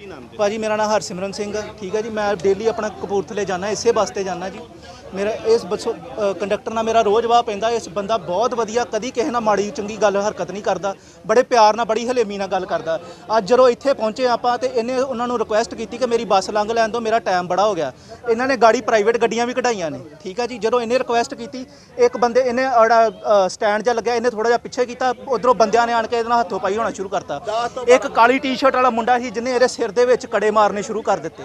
ਕੀ ਨਾਮ ਜੀ? ਭਾਜੀ, ਮੇਰਾ ਨਾਮ ਹਰਸਿਮਰਨ ਸਿੰਘ ਆ। ਠੀਕ ਹੈ ਜੀ, ਮੈਂ ਡੇਲੀ ਆਪਣਾ ਕਪੂਰਥਲੇ ਜਾਣਾ ਇਸੇ ਬੱਸ ਤੇ ਜਾਣਾ ਜੀ। ਮੇਰਾ ਇਸ ਬੱਸੋਂ ਕੰਡਕਟਰ ਨਾਲ ਮੇਰਾ ਰੋਜ਼ ਵਾਹ ਪੈਂਦਾ, ਇਸ ਬੰਦਾ ਬਹੁਤ ਵਧੀਆ, ਕਦੀ ਕਿਸੇ ਨਾਲ ਮਾੜੀ, ਚੰਗੀ ਗੱਲ, ਹਰਕਤ ਨਹੀਂ ਕਰਦਾ, ਬੜੇ ਪਿਆਰ ਨਾਲ, ਬੜੀ ਹਲੇਮੀ ਨਾਲ ਗੱਲ ਕਰਦਾ। ਅੱਜ ਜਦੋਂ ਇੱਥੇ ਪਹੁੰਚੇ ਆਪਾਂ ਤੇ ਇਹਨੇ ਉਹਨਾਂ ਨੂੰ ਰਿਕੁਐਸਟ ਕੀਤੀ ਕਿ ਮੇਰੀ ਬੱਸ ਲੰਘ ਲੈਣ ਦਿਓ, ਮੇਰਾ ਟਾਈਮ ਬੜਾ ਹੋ ਗਿਆ। ਇਹਨਾਂ ਨੇ ਗਾੜੀ ਪ੍ਰਾਈਵੇਟ ਗੱਡੀਆਂ ਵੀ ਕਢਾਈਆਂ ਨੇ, ਠੀਕ ਹੈ ਜੀ? ਜਦੋਂ ਇਹਨੇ ਰਿਕੁਐਸਟ ਕੀਤੀ, ਇੱਕ ਬੰਦੇ ਇਹਨੇ ਅੜਾ ਸਟੈਂਡ ਜਿਹਾ ਲੱਗਿਆ, ਇਹਨੇ ਥੋੜਾ ਜਿਹਾ ਪਿੱਛੇ ਕੀਤਾ, ਉਧਰੋਂ ਬੰਦਿਆਂ ਨੇ ਆਣ ਕੇ ਇਹਦੇ ਨਾਲ ਹੱਥੋਂ ਪਾਈ ਹੋਣਾ ਸ਼ੁਰੂ ਕਰਤਾ। ਇੱਕ ਕਾਲੀ ਟੀ-ਸ਼ਰਟ ਵਾਲਾ ਮੁੰਡਾ ਸੀ, ਜਿਹਨੇ ਇਹਦੇ ਸਿਰ ਦੇ ਵਿੱਚ ਕੜੇ ਮਾਰਨੇ ਸ਼ੁਰੂ ਕਰ ਦਿੱਤੇ।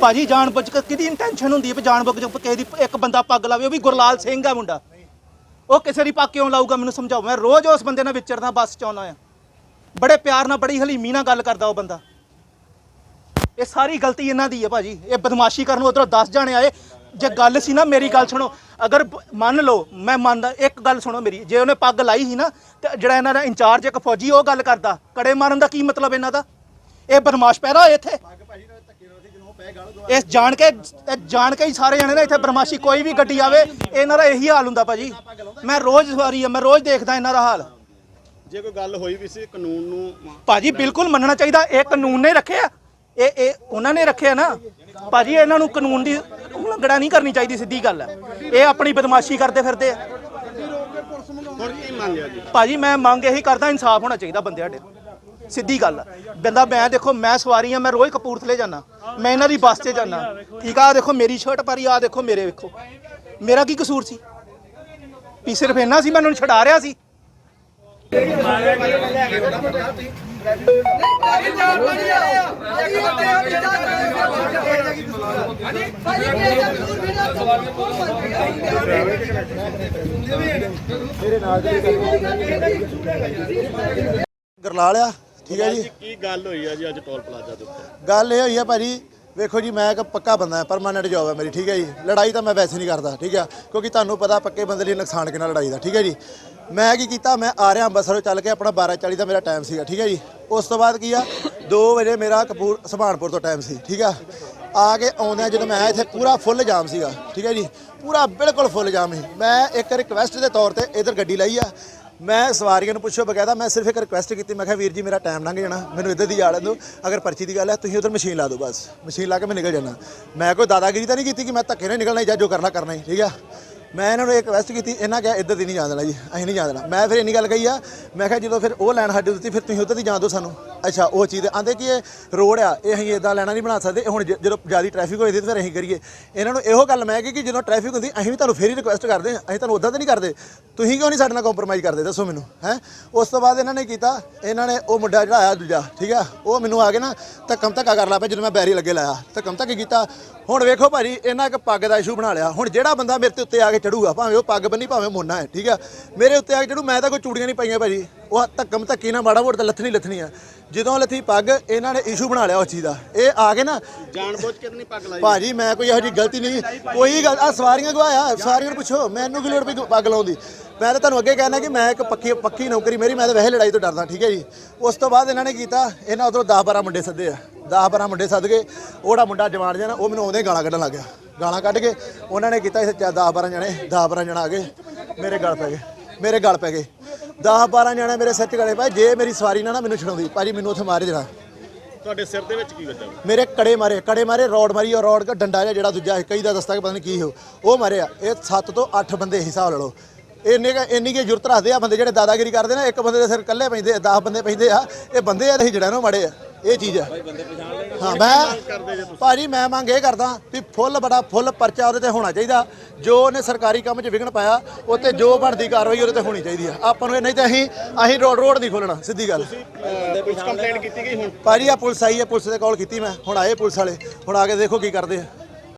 ਭਾਜੀ ਜਾਣ ਬੁੱਝ ਕੇ ਕਿਹਦੀ ਇੰਟੈਂਸ਼ਨ ਹੁੰਦੀ ਹੈ ਵੀ ਜਾਣ ਬੁੱਝ ਕੇ ਕਿਸੇ ਦੀ ਇੱਕ ਬੰਦਾ ਪੱਗ ਲਾਵੇ? ਉਹ ਵੀ ਗੁਰਲਾਲ ਸਿੰਘ ਆ ਮੁੰਡਾ। ਉਹ ਕਿਸੇ ਦੀ ਪੱਗ ਕਿਉਂ ਲਾਊਗਾ? ਮੈਨੂੰ ਸਮਝਾਓ। ਮੈਂ ਰੋਜ਼ ਉਸ ਬੰਦੇ ਨਾਲ ਵਿਚਰਦਾ ਬੱਸ 'ਚ ਆਉਣਾ ਆ। ਬੜੇ ਪਿਆਰ ਨਾਲ ਬੜੀ ਹਲੀਮੀ ਨਾਲ ਗੱਲ ਕਰਦਾ ਉਹ ਬੰਦਾ। ਇਹ ਸਾਰੀ ਗਲਤੀ ਇਹਨਾਂ ਦੀ ਹੈ ਭਾਜੀ। ਇਹ ਬਦਮਾਸ਼ੀ ਕਰਨ ਉਧਰੋਂ 10 ਜਾਣੇ ਆਏ। ਜੇ ਗੱਲ ਸੀ ਨਾ ਮੇਰੀ ਗੱਲ ਸੁਣੋ। ਅਗਰ ਮੰਨ ਲਓ ਮੈਂ ਮੰਨਦਾ ਇੱਕ ਗੱਲ ਸੁਣੋ ਮੇਰੀ। ਜੇ ਉਹਨੇ ਪੱਗ ਲਾਈ ਸੀ ਨਾ ਤੇ ਜਿਹੜਾ ਇਹਨਾਂ ਦਾ ਇੰਚਾਰਜ ਇੱਕ ਫੌਜੀ ਉਹ ਗੱਲ ਕਰਦਾ। ਕੜੇ ਮਾਰਨ ਦਾ ਕੀ ਮਤਲਬ ਇਹਨਾਂ ਦਾ? ਇਹ ਬਦਮਾਸ਼ ਪੈਦਾ ਹੋਏ ਇੱਥੇ। ਇਸ ਜਾਣ ਕੇ ਇਹ ਜਾਣ ਕੇ ਹੀ ਸਾਰੇ ਜਣੇ ਨਾ ਇੱਥੇ ਬਦਮਾਸ਼ੀ ਕੋਈ ਵੀ ਗੱਡੀ ਆਵੇ ਇਹਨਾਂ ਦਾ ਇਹੀ ਹਾਲ ਹੁੰਦਾ ਭਾਜੀ। ਮੈਂ ਰੋਜ਼ ਸਵਾਰੀ ਆ ਮੈਂ ਰੋਜ਼ ਦੇਖਦਾ ਇਹਨਾਂ ਦਾ ਹਾਲ। ਜੇ ਕੋਈ ਗੱਲ ਹੋਈ ਵੀ ਸੀ ਕਾਨੂੰਨ ਨੂੰ ਭਾਜੀ ਬਿਲਕੁਲ ਮੰਨਣਾ ਚਾਹੀਦਾ ਇਹ ਕਾਨੂੰਨ ਨੇ ਰੱਖਿਆ। ਇਹ ਇਹ ਉਹਨਾਂ ਨੇ ਰੱਖਿਆ ਨਾ। ਭਾਜੀ ਇਹਨਾਂ ਨੂੰ ਕਾਨੂੰਨ ਦੀ ਉਲੰਘਣਾ ਨਹੀਂ ਕਰਨੀ ਚਾਹੀਦੀ ਸਿੱਧੀ ਗੱਲ ਹੈ ਇਹ ਆਪਣੀ ਬਦਮਾਸ਼ੀ ਕਰਦੇ ਫਿਰਦੇ ਆ। ਭਾਜੀ ਮੈਂ ਮੰਗ ਇਹੀ ਕਰਦਾ ਇਨਸਾਫ ਹੋਣਾ ਚਾਹੀਦਾ ਬੰਦੇ ਸਾਡੇ ਸਿੱਧੀ ਗੱਲ ਬੰਦਾ ਮੈਂ ਦੇਖੋ ਮੈਂ ਸਵਾਰੀ ਆ ਮੈਂ ਰੋਜ਼ ਕਪੂਰਥਲੇ ਜਾਣਾ ਮੈਂ ਇਹਨਾਂ ਦੀ ਬੱਸ 'ਤੇ ਜਾਣਾ ਠੀਕ ਆ ਆਹ ਦੇਖੋ ਮੇਰੀ ਸ਼ਰਟ ਪਾਰੀ ਆ ਦੇਖੋ ਮੇਰੇ ਵੇਖੋ। ਮੇਰਾ ਕੀ ਕਸੂਰ ਸੀ? ਵੀ ਸਿਰਫ ਇਹਨਾਂ ਸੀ ਮੈਂ ਉਹਨਾਂ ਨੂੰ ਛਡਾ ਰਿਹਾ ਸੀ। ਗਰਲਾਲ ਆ। ਠੀਕ ਹੈ ਜੀ। ਕੀ ਗੱਲ ਹੋਈ ਆ ਜੀ ਅੱਜ ਟੋਲ ਪਲਾਜ਼ਾ ਦੇ ਉੱਤੇ? ਗੱਲ ਇਹ ਹੋਈ ਆ ਭਾਜੀ ਵੇਖੋ ਜੀ ਮੈਂ ਇੱਕ ਪੱਕਾ ਬੰਦਾ ਹਾਂ ਪਰਮਾਨੈਂਟ ਜੌਬ ਹੈ ਮੇਰੀ ਠੀਕ ਹੈ ਜੀ। ਲੜਾਈ ਤਾਂ ਮੈਂ ਵੈਸੇ ਨਹੀਂ ਕਰਦਾ ਠੀਕ ਹੈ। ਕਿਉਂਕਿ ਤੁਹਾਨੂੰ ਪਤਾ ਪੱਕੇ ਬੰਦੇ ਲਈ ਨੁਕਸਾਨ ਕਿੰਨਾ ਲੜਾਈ ਦਾ ਠੀਕ ਹੈ ਜੀ। ਮੈਂ ਕੀ ਕੀਤਾ ਮੈਂ ਆ ਰਿਹਾ ਅੰਬਰਸਰੋਂ ਚੱਲ ਕੇ ਆਪਣਾ 12:40 ਦਾ ਮੇਰਾ ਟਾਈਮ ਸੀਗਾ ਠੀਕ ਹੈ ਜੀ। ਉਸ ਤੋਂ ਬਾਅਦ ਕੀ ਆ 2 ਵਜੇ ਮੇਰਾ ਕਪੂਰ ਸੁਭਾਨਪੁਰ ਤੋਂ ਟਾਈਮ ਸੀ ਠੀਕ ਆ। ਆ ਕੇ ਆਉਂਦਿਆਂ ਜਦੋਂ ਮੈਂ ਆਇਆ ਇੱਥੇ ਪੂਰਾ ਫੁੱਲ ਜਾਮ ਸੀਗਾ ਠੀਕ ਹੈ ਜੀ। ਪੂਰਾ ਬਿਲਕੁਲ ਫੁੱਲ ਜਾਮ ਸੀ। ਮੈਂ ਇੱਕ ਰਿਕਵੈਸਟ ਦੇ ਤੌਰ ਤੇ ਇਧਰ ਗੱਡੀ ਲਾਈ ਆ। ਮੈਂ ਸਵਾਰੀਆਂ ਨੂੰ ਪੁੱਛੋ ਬਕਾਇਦਾ ਮੈਂ ਸਿਰਫ ਇੱਕ ਰਿਕੁਐਸਟ ਕੀਤੀ, ਮੈਂ ਕਿਹਾ ਵੀਰ ਜੀ ਮੇਰਾ ਟਾਈਮ ਲੰਘ ਜਾਣਾ, ਮੈਨੂੰ ਇੱਧਰ ਦੀ ਜਾਣ ਦਿਓ ਅਗਰ ਪਰਚੀ ਦੀ ਗੱਲ ਹੈ ਤੁਸੀਂ ਉਧਰ ਮਸ਼ੀਨ ਲਾ ਦਿਓ ਬਸ ਮਸ਼ੀਨ ਲਾ ਕੇ ਮੈਂ ਨਿਕਲ ਜਾਣਾ ਮੈਂ ਕੋਈ ਦਾਦਾਗਿਰੀ ਤਾਂ ਨਹੀਂ ਕੀਤੀ ਕਿ ਮੈਂ ਧੱਕੇ ਨਾਲ ਨਿਕਲਣਾ ਜਾਂ ਜੋ ਕਰਨਾ ਕਰਨਾ ਹੀ, ਠੀਕ ਆ? ਮੈਂ ਇਹਨਾਂ ਨੂੰ ਇੱਕ ਰਿਕਵੈਸਟ ਕੀਤੀ, ਇਹਨਾਂ ਕਿਹਾ ਇੱਧਰ ਦੀ ਨਹੀਂ ਜਾਣ ਦੇਣਾ ਜੀ, ਅਸੀਂ ਨਹੀਂ ਜਾਣ ਦੇਣਾ। ਮੈਂ ਫਿਰ ਇੰਨੀ ਗੱਲ ਕਹੀ ਆ, ਮੈਂ ਕਿਹਾ ਜਦੋਂ ਫਿਰ ਉਹ ਲੈਣ ਸਾਡੇ ਦਿੱਤੀ ਫਿਰ ਤੁਸੀਂ ਉੱਧਰ ਦੀ ਜਾਣ ਦਿਓ ਸਾਨੂੰ। ਅੱਛਾ, ਉਹ ਚੀਜ਼ ਆਂਦੇ ਕਿ ਇਹ ਰੋਡ ਆ, ਇਹ ਅਸੀਂ ਇਦਾਂ ਲੈਣਾ ਨਹੀਂ ਬਣਾ ਸਕਦੇ ਹੁਣ ਜ- ਜਦੋਂ ਜ਼ਿਆਦਾ ਟ੍ਰੈਫਿਕ ਹੋਈ ਦੀ ਤਾਂ ਫਿਰ ਅਸੀਂ ਕਰੀਏ। ਇਹਨਾਂ ਨੂੰ ਇਹੋ ਗੱਲ ਮੈਂ ਕਿ ਕਿ ਜਦੋਂ ਟ੍ਰੈਫਿਕ ਹੁੰਦੀ, ਅਸੀਂ ਵੀ ਤੁਹਾਨੂੰ ਫੇਰ ਹੀ ਰਿਕੁਐਸਟ ਕਰਦੇ ਹਾਂ, ਅਸੀਂ ਤੁਹਾਨੂੰ ਉਦਾਂ ਤਾਂ ਨਹੀਂ ਕਰਦੇ। ਤੁਸੀਂ ਕਿਉਂ ਨਹੀਂ ਸਾਡੇ ਨਾਲ ਕੰਪਰੋਮਾਈਜ਼ ਕਰਦੇ, ਦੱਸੋ ਮੈਨੂੰ, ਹੈ? ਉਸ ਤੋਂ ਬਾਅਦ ਇਹਨਾਂ ਨੇ ਕੀਤਾ, ਇਹਨਾਂ ਨੇ ਉਹ ਮੁੰਡਾ ਜਿਹੜਾ ਆਇਆ ਦੂਜਾ, ਠੀਕ ਆ? ਉਹ ਮੈਨੂੰ ਆ ਕੇ ਨਾ ਧੱਕਮ ਧੱਕਾ ਕਰ ਲਾ ਪਿਆ, ਜਦੋਂ ਮੈਂ ਬੈਰੀ ਲੱਗੇ ਲਾਇਆ। ਧੱਕਮ ਧੱਕੇ ਕੀਤਾ। ਹੁਣ ਵੇਖੋ ਭਾਜੀ, ਇਹਨਾਂ ਇੱਕ ਪੱਗ ਦਾ ਇਸ਼ੂ ਬਣਾ ਲਿਆ। ਹੁਣ ਜਿਹੜਾ ਬੰਦਾ ਮੇਰੇ ਤੇ ਉੱਤੇ ਆ ਕੇ ਚੜੂਗਾ ਭਾਵੇਂ ਉਹ ਪੱਗ ਬੰਨੀ, ਭਾਵੇਂ ਮੋਨਾ ਹੈ, ਠੀਕ ਆ? ਮੇਰੇ ਉੱਤੇ ਆ ਕੇ ਚੜੂ ਮੈਂ ਤਾਂ ਕੋਈ ਚੂੜੀਆਂ ਨਹੀਂ ਪਾਈਆਂ ਭਾਜੀ। ਉਹ ਧੱਕਮ ਧੱਕੀ ਨਾਲ ਮਾੜਾ ਮੋੜ ਤਾਂ ਲੱਥਣੀ ਲੱਥਣੀ ਆ। ਜਦੋਂ ਲੱਥੀ ਪੱਗ ਇਹਨਾਂ ਨੇ ਇਸ਼ੂ ਬਣਾ ਲਿਆ ਉਸ ਚੀਜ਼ ਦਾ। ਇਹ ਆ ਕੇ ਨਾ ਜਾਣਬੁੱਝ ਕੇ ਨਹੀਂ ਪੱਗ ਲਾਈ। ਭਾਜੀ ਮੈਂ ਕੋਈ ਇਹੋ ਜਿਹੀ ਗਲਤੀ ਨਹੀਂ ਕੋਈ ਗੱਲ ਆ ਸਵਾਰੀਆਂ ਗਵਾਇਆ ਸਵਾਰੀਆਂ ਨੂੰ ਪੁੱਛੋ ਮੈਨੂੰ ਕੀ ਲੋੜ ਪਈ ਪੱਗ ਲਾਉਣ ਦੀ? ਮੈਂ ਤਾਂ ਤੁਹਾਨੂੰ ਅੱਗੇ ਕਹਿਣਾ ਕਿ ਮੈਂ ਇੱਕ ਪੱਕੀ ਪੱਕੀ ਨੌਕਰੀ ਮੇਰੀ ਮੈਂ ਤਾਂ ਵੈਸੇ ਲੜਾਈ ਤੋਂ ਡਰਦਾ ਠੀਕ ਹੈ ਜੀ। ਉਸ ਤੋਂ ਬਾਅਦ ਇਹਨਾਂ ਨੇ ਕੀਤਾ ਇਹਨਾਂ ਉਧਰੋਂ 10 12 ਮੁੰਡੇ ਸੱਦੇ ਆ। 10 12 ਮੁੰਡੇ ਸੱਦ ਕੇ ਉਹੜਾ ਮੁੰਡਾ ਜਵਾਨ ਜਾਣਾ ਉਹ ਮੈਨੂੰ ਆਉਂਦੇ ਗਾਲਾਂ ਕੱਢਣ ਲੱਗ ਗਿਆ। ਗਾਲਾਂ ਕੱਢ ਕੇ ਉਹਨਾਂ ਨੇ ਕੀਤਾ ਇਸ 10 12 ਜਣੇ 10 12 ਜਣਾ ਆ ਗਏ। ਮੇਰੇ ਗਲ ਪੈ ਗਏ ਮੇਰੇ ਗਲ ਪੈ ਗਏ। 10 12 ਜਣੇ ਮੇਰੇ ਸਿਰ 'ਚ ਗਲੇ ਪਏ ਜੇ ਮੇਰੀ ਸਵਾਰੀ ਨਾ ਨਾ ਮੈਨੂੰ ਛਡਾਉਂਦੀ ਭਾਜੀ ਮੈਨੂੰ ਉੱਥੇ ਮਾਰੇ ਦੇਣਾ। ਤੁਹਾਡੇ ਸਿਰ ਦੇ ਵਿੱਚ ਕੀ ਵੱਜਾ ਮੇਰੇ ਕੜੇ ਮਾਰੇ ਕੜੇ ਮਾਰੇ ਰੋਡ ਮਾਰੀ ਔਰ ਰੋਡ ਦਾ ਡੰਡਾ ਜਿਹਾ ਜਿਹੜਾ ਦੂਜਾ ਹੈ, ਕਈ ਦਾ ਦਸਤਾ ਕਿ ਪਤਾ ਨਹੀਂ ਕੀ ਹੋ ਉਹ। ਮਾਰਿਆ ਇਹ 7 ਤੋਂ 8 ਬੰਦੇ ਹਿਸਾਬ ਲਾ ਲਓ। ਇੰਨੇ ਕੁ- ਇੰਨੀ ਕੀ ਜੁਰਤ ਰੱਖਦੇ ਆ ਬੰਦੇ ਜਿਹੜੇ ਦਾਦਾਗਿਰੀ ਕਰਦੇ ਨੇ ਇੱਕ ਬੰਦੇ ਦੇ ਸਿਰ ਇਕੱਲੇ ਪੈਂਦੇ 10 ਬੰਦੇ ਪੈਂਦੇ ਆ। ਇਹ ਬੰਦੇ ਆ ਅਸੀਂ ਜਿਹੜਾ ਨੂੰ ਮਾੜੇ ਆ। ਇਹ ਚੀਜ਼ ਆ ਹਾਂ ਮੈਂ ਭਾਜੀ ਮੈਂ ਮੰਗ ਇਹ ਕਰਦਾ ਵੀ ਫੁੱਲ ਬੜਾ ਫੁੱਲ ਪਰਚਾ ਉਹਦੇ ਤੇ ਹੋਣਾ ਚਾਹੀਦਾ। ਜੋ ਉਹਨੇ ਸਰਕਾਰੀ ਕੰਮ 'ਚ ਵਿਘਨ ਪਾਇਆ ਉਹ ਤੇ ਜੋ ਬਣਦੀ ਕਾਰਵਾਈ ਉਹਦੇ ਤੇ ਹੋਣੀ ਚਾਹੀਦੀ ਆ ਆਪਾਂ ਨੂੰ ਇਹ ਨਹੀਂ ਤਾਂ ਅਸੀਂ ਅਸੀਂ ਰੋਡ ਰੋਡ ਨਹੀਂ ਖੋਲਣਾ ਸਿੱਧੀ ਗੱਲ। ਪੁਲਿਸ ਕੰਪਲੇਂਟ ਕੀਤੀ ਗਈ ਹੁਣ? ਭਾਜੀ ਆ ਪੁਲਿਸ ਆਈ ਹੈ ਪੁਲਿਸ ਦੇ ਕਾਲ ਕੀਤੀ ਮੈਂ। ਹੁਣ ਆਏ ਪੁਲਿਸ ਵਾਲੇ। ਹੁਣ ਆ ਕੇ ਦੇਖੋ ਕੀ ਕਰਦੇ ਆ।